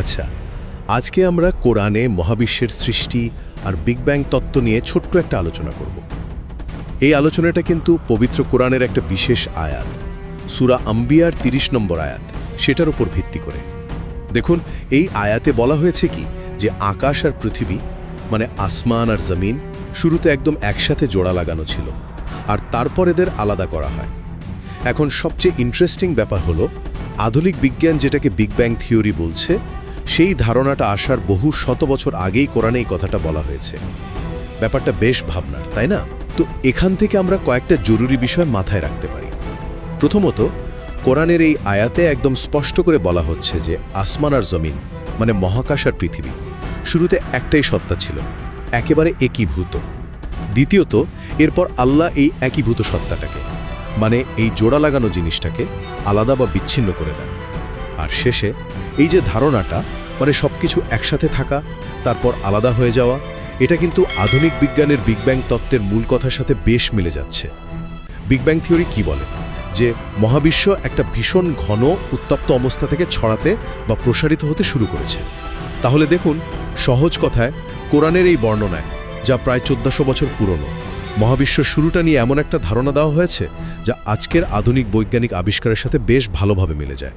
আচ্ছা আজকে আমরা কোরআনে মহাবিশ্বের সৃষ্টি আর বিগ ব্যাং তত্ত্ব নিয়ে ছোট্ট একটা আলোচনা করব। এই আলোচনাটা কিন্তু পবিত্র কোরআনের একটা বিশেষ আয়াত, সুরা আম্বিয়ার ৩০ নম্বর আয়াত, সেটার উপর ভিত্তি করে। দেখুন, এই আয়াতে বলা হয়েছে কি, যে আকাশ আর পৃথিবী মানে আসমান আর জমিন, শুরুতে একদম একসাথে জোড়া লাগানো ছিল, আর তারপর এদের আলাদা করা হয়। এখন সবচেয়ে ইন্টারেস্টিং ব্যাপার হলো, আধুনিক বিজ্ঞান যেটাকে বিগ ব্যাং থিওরি বলছে সেই ধারণাটা আসার বহু শত বছর আগেই কোরআনে এই কথাটা বলা হয়েছে। ব্যাপারটা বেশ ভাবনার, তাই না? তো এখান থেকে আমরা কয়েকটা জরুরি বিষয় মাথায় রাখতে পারি। প্রথমত, কোরআনের এই আয়াতে একদম স্পষ্ট করে বলা হচ্ছে যে আসমান আর জমিন মানে মহাকাশ আর পৃথিবী, শুরুতে একটাই সত্তা ছিল, একেবারে একীভূত। দ্বিতীয়ত, এরপর আল্লাহ এই একীভূত সত্তাটাকে মানে এই জোড়া লাগানো জিনিসটাকে আলাদা বা বিচ্ছিন্ন করে দেন। আর শেষে এই যে ধারণাটা মানে সবকিছু একসাথে থাকা, তারপর আলাদা হয়ে যাওয়া, এটা কিন্তু আধুনিক বিজ্ঞানের বিগ ব্যাং তত্ত্বের মূল কথার সাথে বেশ মিলে যাচ্ছে। বিগ ব্যাং থিওরি কি বলে? যে মহাবিশ্ব একটা ভীষণ ঘন, উত্তপ্ত অবস্থা থেকে ছড়াতে বা প্রসারিত হতে শুরু করেছে। তাহলে দেখুন, সহজ কথায় কোরআনের এই বর্ণনায়, যা প্রায় চোদ্দশো বছর পুরনো, মহাবিশ্ব শুরুটা নিয়ে এমন একটা ধারণা দেওয়া হয়েছে, যা আজকের আধুনিক বৈজ্ঞানিক আবিষ্কারের সাথে বেশ ভালোভাবে মিলে যায়।